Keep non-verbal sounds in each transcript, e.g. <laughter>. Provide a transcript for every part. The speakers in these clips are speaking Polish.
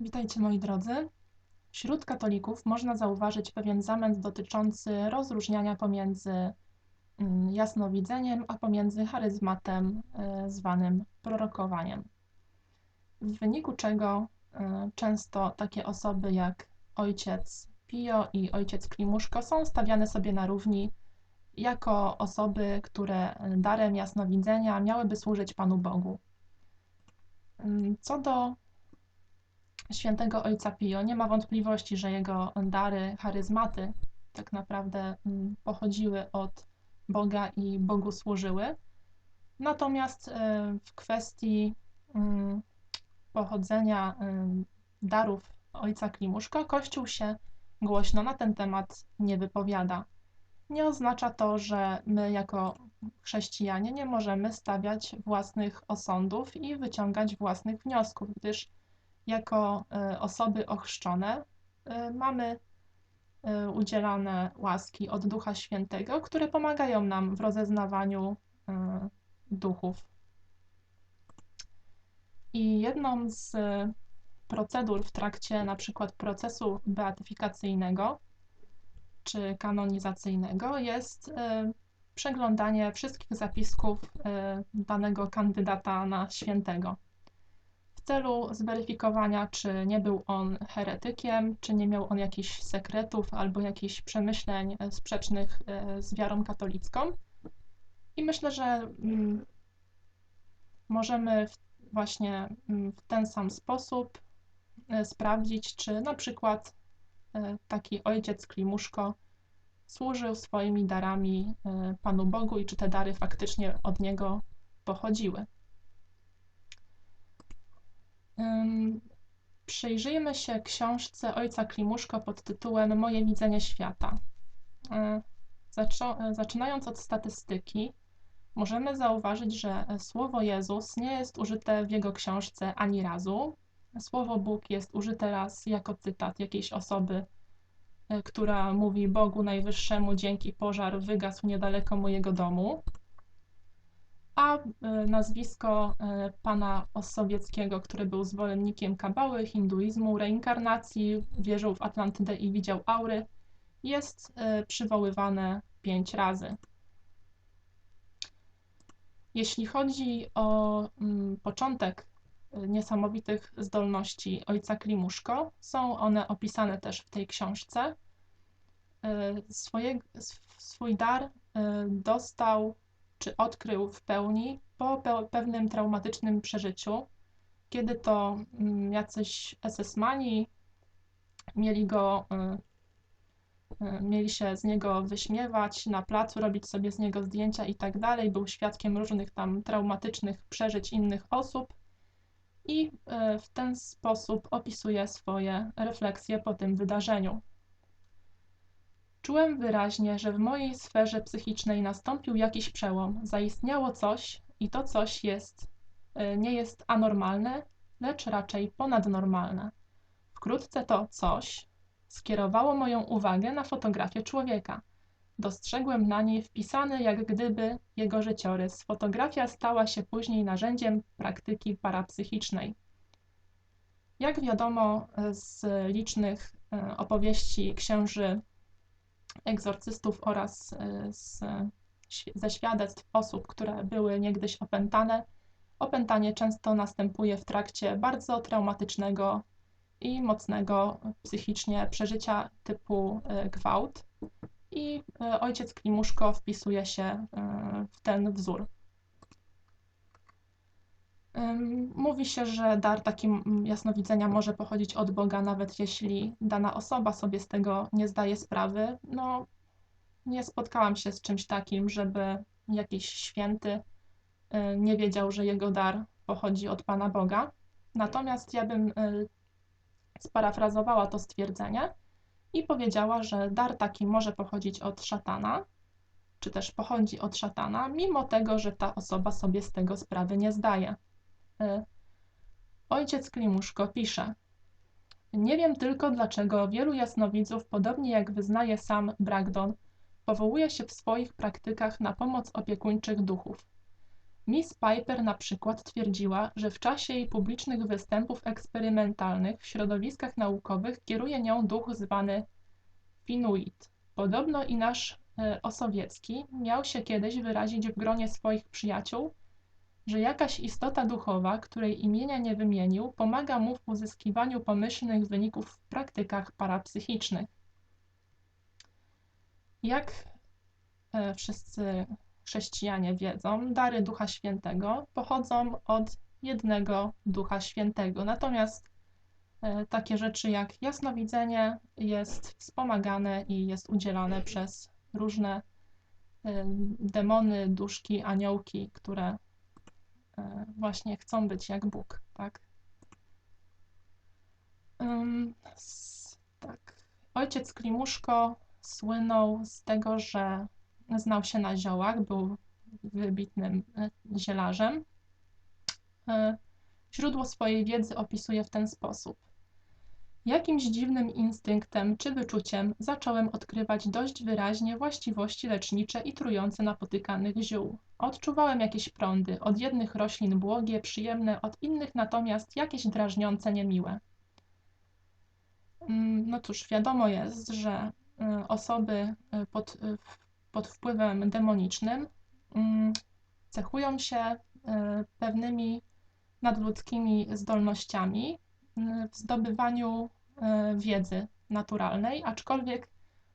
Witajcie moi drodzy. Wśród katolików można zauważyć pewien zamęt dotyczący rozróżniania pomiędzy mm, jasnowidzeniem, a pomiędzy charyzmatem y, zwanym prorokowaniem. W wyniku czego y, często takie osoby jak ojciec Pio i ojciec Klimuszko są stawiane sobie na równi jako osoby, które darem jasnowidzenia miałyby służyć Panu Bogu. Mm, co do świętego ojca Pio, nie ma wątpliwości, że jego dary, charyzmaty tak naprawdę mm, pochodziły od Boga i Bogu służyły. Natomiast e, w kwestii mm, pochodzenia darów ojca Klimuszko, Kościół się głośno na ten temat nie wypowiada. Nie oznacza to, że my jako chrześcijanie nie możemy stawiać własnych osądów i wyciągać własnych wniosków, gdyż jako e, osoby ochrzczone e, mamy e, udzielane łaski od Ducha Świętego, które pomagają nam w rozeznawaniu duchów. I jedną z procedur w trakcie na przykład procesu beatyfikacyjnego czy kanonizacyjnego jest przeglądanie wszystkich zapisków danego kandydata na świętego celu zweryfikowania, czy nie był on heretykiem, czy nie miał on jakichś sekretów albo jakichś przemyśleń e, sprzecznych e, z wiarą katolicką. I myślę, że mm, możemy właśnie mm, w ten sam sposób e, sprawdzić, czy na przykład taki ojciec Klimuszko służył swoimi darami Panu Bogu i czy te dary faktycznie od niego pochodziły. Przyjrzyjmy się książce ojca Klimuszko pod tytułem Moje widzenie świata. E, e, zaczynając od statystyki, możemy zauważyć, że słowo Jezus nie jest użyte w jego książce ani razu. Słowo Bóg jest użyte raz jako cytat jakiejś osoby, e, która mówi Bogu Najwyższemu dzięki pożar wygasł niedaleko mojego domu a e, nazwisko e, pana Osowieckiego, który był zwolennikiem kabały, hinduizmu, reinkarnacji, wierzył w Atlantydę i widział aury, jest e, przywoływane pięć razy. Jeśli chodzi o mm, początek niesamowitych zdolności ojca Klimuszko, są one opisane też w tej książce. Swoje, swój dar dostał czy odkrył w pełni po pewnym traumatycznym przeżyciu, kiedy to mm, jacyś SS-mani mieli go, y, y, mieli się z niego wyśmiewać na placu, robić sobie z niego zdjęcia i tak dalej. Był świadkiem różnych tam traumatycznych przeżyć innych osób i y, w ten sposób opisuje swoje refleksje po tym wydarzeniu. Czułem wyraźnie, że w mojej sferze psychicznej nastąpił jakiś przełom, zaistniało coś i to coś jest, e, nie jest anormalne, lecz raczej ponadnormalne. Wkrótce to coś skierowało moją uwagę na fotografię człowieka. Dostrzegłem na niej wpisany jak gdyby jego życiorys. Fotografia stała się później narzędziem praktyki parapsychicznej. Jak wiadomo z licznych e, opowieści księży egzorcystów oraz e, z, ze świadectw osób, które były niegdyś opętane. Opętanie często następuje w trakcie bardzo traumatycznego i mocnego psychicznie przeżycia typu e, gwałt. I e, ojciec Klimuszko wpisuje się w ten wzór. Mówi się, że dar taki jasnowidzenia może pochodzić od Boga, nawet jeśli dana osoba sobie z tego nie zdaje sprawy. No, nie spotkałam się z czymś takim, żeby jakiś święty y, nie wiedział, że jego dar pochodzi od Pana Boga. Natomiast ja bym y, sparafrazowała to stwierdzenie i powiedziała, że dar taki może pochodzić od szatana, czy też pochodzi od szatana, mimo tego, że ta osoba sobie z tego sprawy nie zdaje. E, ojciec Klimuszko pisze: Nie wiem tylko, dlaczego wielu jasnowidzów, podobnie jak wyznaje sam Bragdon, powołuje się w swoich praktykach na pomoc opiekuńczych duchów. Miss Piper na przykład twierdziła, że w czasie jej publicznych występów eksperymentalnych w środowiskach naukowych kieruje nią duch zwany Finuit. Podobno i nasz e, Osowiecki miał się kiedyś wyrazić w gronie swoich przyjaciół, że jakaś istota duchowa, której imienia nie wymienił, pomaga mu w uzyskiwaniu pomyślnych wyników w praktykach parapsychicznych. Jak e, wszyscy chrześcijanie wiedzą, dary Ducha Świętego pochodzą od jednego Ducha Świętego. Natomiast e, takie rzeczy jak jasnowidzenie jest wspomagane i jest udzielane przez różne e, demony, duszki, aniołki, które właśnie chcą być jak Bóg, tak? tak. Ojciec Klimuszko słynął z tego, że znał się na ziołach, był wybitnym e, zielarzem. E, źródło swojej wiedzy opisuje w ten sposób. Jakimś dziwnym instynktem czy wyczuciem zacząłem odkrywać dość wyraźnie właściwości lecznicze i trujące napotykanych ziół. Odczuwałem jakieś prądy, od jednych roślin błogie, przyjemne, od innych natomiast jakieś drażniące, niemiłe. Mm, no cóż, wiadomo jest, że e, osoby pod pod wpływem demonicznym mm, cechują się pewnymi nadludzkimi zdolnościami w zdobywaniu e, wiedzy naturalnej, aczkolwiek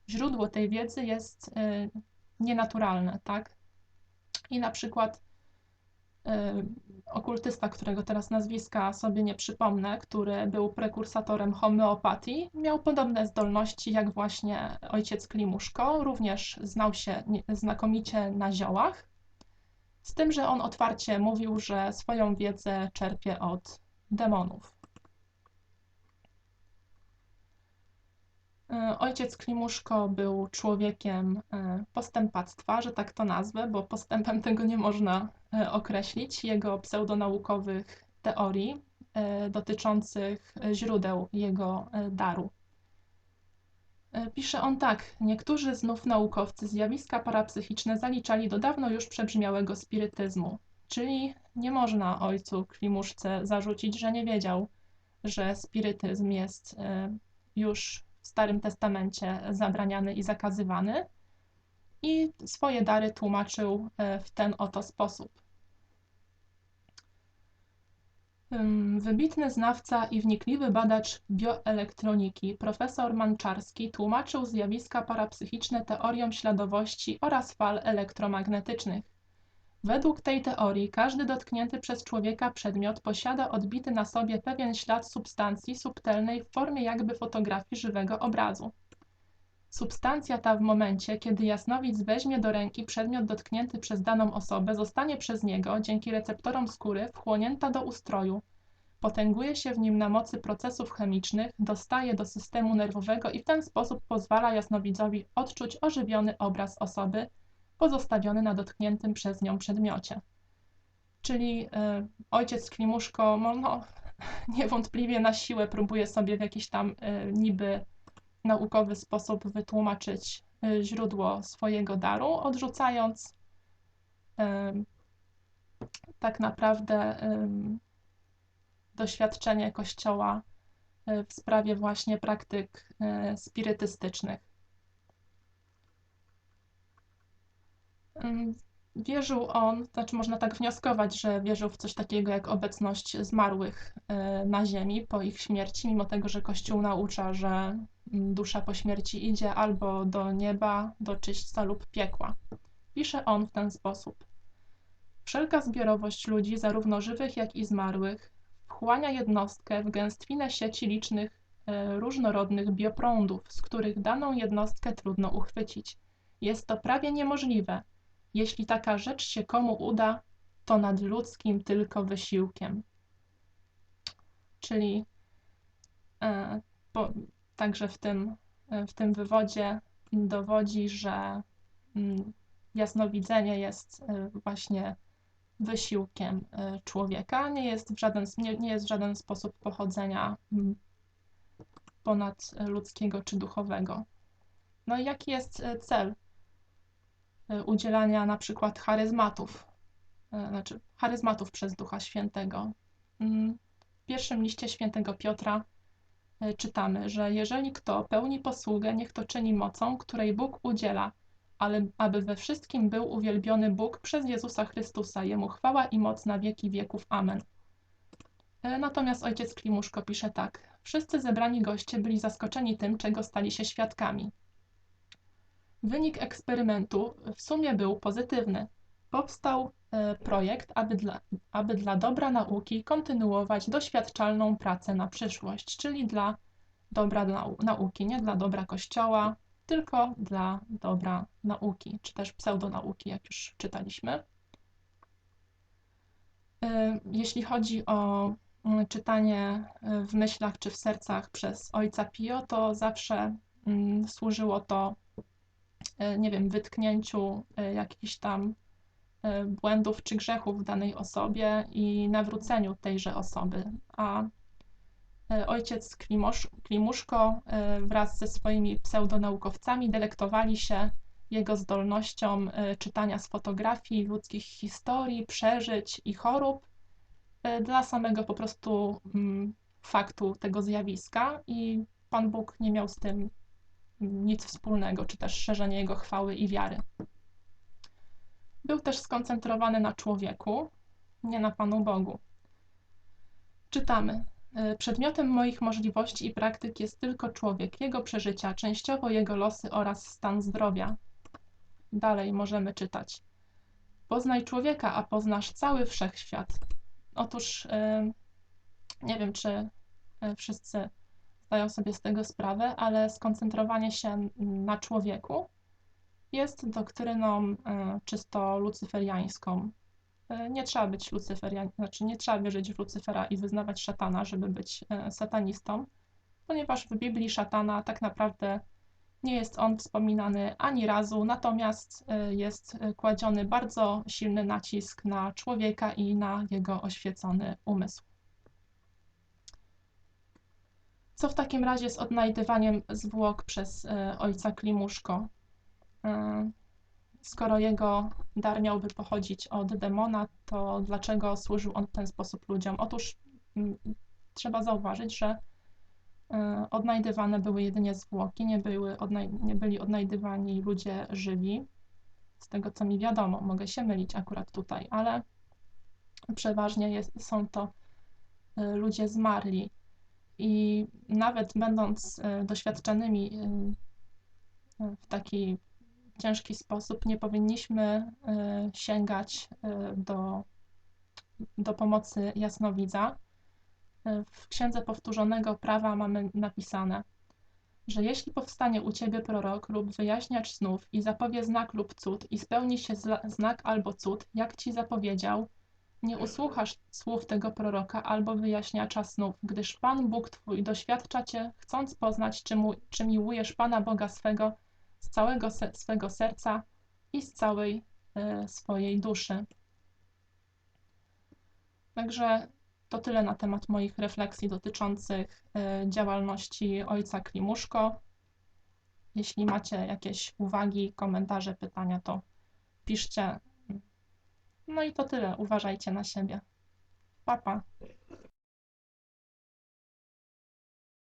źródło tej wiedzy jest e, nienaturalne, tak? I na przykład okultysta, którego teraz nazwiska sobie nie przypomnę, który był prekursatorem homeopatii, miał podobne zdolności jak właśnie ojciec Klimuszko, również znał się znakomicie na ziołach, z tym, że on otwarcie mówił, że swoją wiedzę czerpie od demonów. E, ojciec Klimuszko był człowiekiem e, postępactwa, że tak to nazwę, bo postępem tego nie można e, określić. Jego pseudonaukowych teorii dotyczących źródeł jego daru. Pisze on tak: Niektórzy znów naukowcy zjawiska parapsychiczne zaliczali do dawno już przebrzmiałego spirytyzmu, czyli nie można ojcu Klimuszce zarzucić, że nie wiedział, że spirytyzm jest już w Starym Testamencie zabraniany i zakazywany i swoje dary tłumaczył e, w ten oto sposób. Wybitny znawca i wnikliwy badacz bioelektroniki, profesor Manczarski, tłumaczył zjawiska parapsychiczne teorią śladowości oraz fal elektromagnetycznych. Według tej teorii każdy dotknięty przez człowieka przedmiot posiada odbity na sobie pewien ślad substancji subtelnej w formie jakby fotografii żywego obrazu. Substancja ta w momencie, kiedy jasnowidz weźmie do ręki przedmiot dotknięty przez daną osobę, zostanie przez niego, dzięki receptorom skóry, wchłonięta do ustroju. Potęguje się w nim na mocy procesów chemicznych, dostaje do systemu nerwowego i w ten sposób pozwala jasnowidzowi odczuć ożywiony obraz osoby, pozostawiony na dotkniętym przez nią przedmiocie. Czyli y, ojciec Klimuszko no, <laughs> niewątpliwie na siłę próbuje sobie w jakiś tam y, niby naukowy sposób wytłumaczyć y, źródło swojego daru, odrzucając tak naprawdę doświadczenie Kościoła w sprawie właśnie praktyk spirytystycznych. Wierzył on, znaczy można tak wnioskować, że wierzył w coś takiego jak obecność zmarłych e, na ziemi po ich śmierci, mimo tego, że Kościół naucza, że dusza po śmierci idzie albo do nieba, do czyśćca lub piekła. Pisze on w ten sposób. Wszelka zbiorowość ludzi, zarówno żywych, jak i zmarłych, wchłania jednostkę w gęstwinę sieci licznych, e, różnorodnych bioprądów, z których daną jednostkę trudno uchwycić. Jest to prawie niemożliwe, jeśli taka rzecz się komu uda, to nadludzkim tylko wysiłkiem. Czyli e, także w tym, e, w tym wywodzie dowodzi, że mm, jasnowidzenie jest e, właśnie wysiłkiem e, człowieka, nie jest w żaden, nie, nie jest w żaden sposób pochodzenia mm, ponadludzkiego czy duchowego. No i jaki jest cel udzielania na przykład charyzmatów. e, znaczy charyzmatów przez Ducha Świętego. Mm, w pierwszym liście świętego Piotra e, czytamy, że jeżeli kto pełni posługę, niech to czyni mocą, której Bóg udziela, ale aby we wszystkim był uwielbiony Bóg przez Jezusa Chrystusa. Jemu chwała i moc na wieki wieków. Amen. E, natomiast ojciec Klimuszko pisze tak. Wszyscy zebrani goście byli zaskoczeni tym, czego stali się świadkami. Wynik eksperymentu w sumie był pozytywny. Powstał e, projekt, aby dla, aby dla dobra nauki kontynuować doświadczalną pracę na przyszłość, czyli dla dobra nau nauki, nie dla dobra Kościoła, tylko dla dobra nauki, czy też pseudonauki, jak już czytaliśmy. E, jeśli chodzi o mm, czytanie e, w myślach czy w sercach przez ojca Pio, to zawsze mm, służyło to, nie wiem, wytknięciu jakichś tam błędów czy grzechów w danej osobie i nawróceniu tejże osoby. A E, ojciec Klimusz, Klimuszko e, wraz ze swoimi pseudonaukowcami delektowali się jego zdolnością e, czytania z fotografii ludzkich historii, przeżyć i chorób dla samego po prostu mm, faktu tego zjawiska i Pan Bóg nie miał z tym nic wspólnego, czy też szerzenie jego chwały i wiary. Był też skoncentrowany na człowieku, nie na Panu Bogu. Czytamy. E, przedmiotem moich możliwości i praktyk jest tylko człowiek, jego przeżycia, częściowo jego losy oraz stan zdrowia. Dalej możemy czytać. Poznaj człowieka, a poznasz cały wszechświat. Otóż e, nie wiem, czy e, wszyscy zdają sobie z tego sprawę, ale skoncentrowanie się na człowieku jest doktryną czysto lucyferiańską. E, nie trzeba być Lucyferian, znaczy nie trzeba wierzyć w Lucyfera i wyznawać szatana, żeby być e, satanistą, ponieważ w Biblii szatana tak naprawdę nie jest on wspominany ani razu, natomiast e, jest kładziony bardzo silny nacisk na człowieka i na jego oświecony umysł. Co w takim razie z odnajdywaniem zwłok przez ojca Klimuszko? Skoro jego dar miałby pochodzić od demona, to dlaczego służył on w ten sposób ludziom? Otóż mm, trzeba zauważyć, że y, odnajdywane były jedynie zwłoki, nie, były nie byli odnajdywani ludzie żywi. Z tego co mi wiadomo, mogę się mylić akurat tutaj, ale przeważnie jest, są to ludzie zmarli. I nawet będąc y, doświadczonymi w taki ciężki sposób, nie powinniśmy sięgać do, do pomocy jasnowidza. W Księdze Powtórzonego Prawa mamy napisane, że jeśli powstanie u ciebie prorok lub wyjaśniacz snów i zapowie znak lub cud i spełni się znak albo cud, jak ci zapowiedział, nie usłuchasz słów tego proroka albo wyjaśniacza snów, gdyż Pan Bóg Twój doświadcza Cię, chcąc poznać, czy, mu, czy miłujesz Pana Boga swego z całego se swego serca i z całej e, swojej duszy. Także to tyle na temat moich refleksji dotyczących e, działalności ojca Klimuszko. Jeśli macie jakieś uwagi, komentarze, pytania, to piszcie. No i to tyle. Uważajcie na siebie. Pa, pa.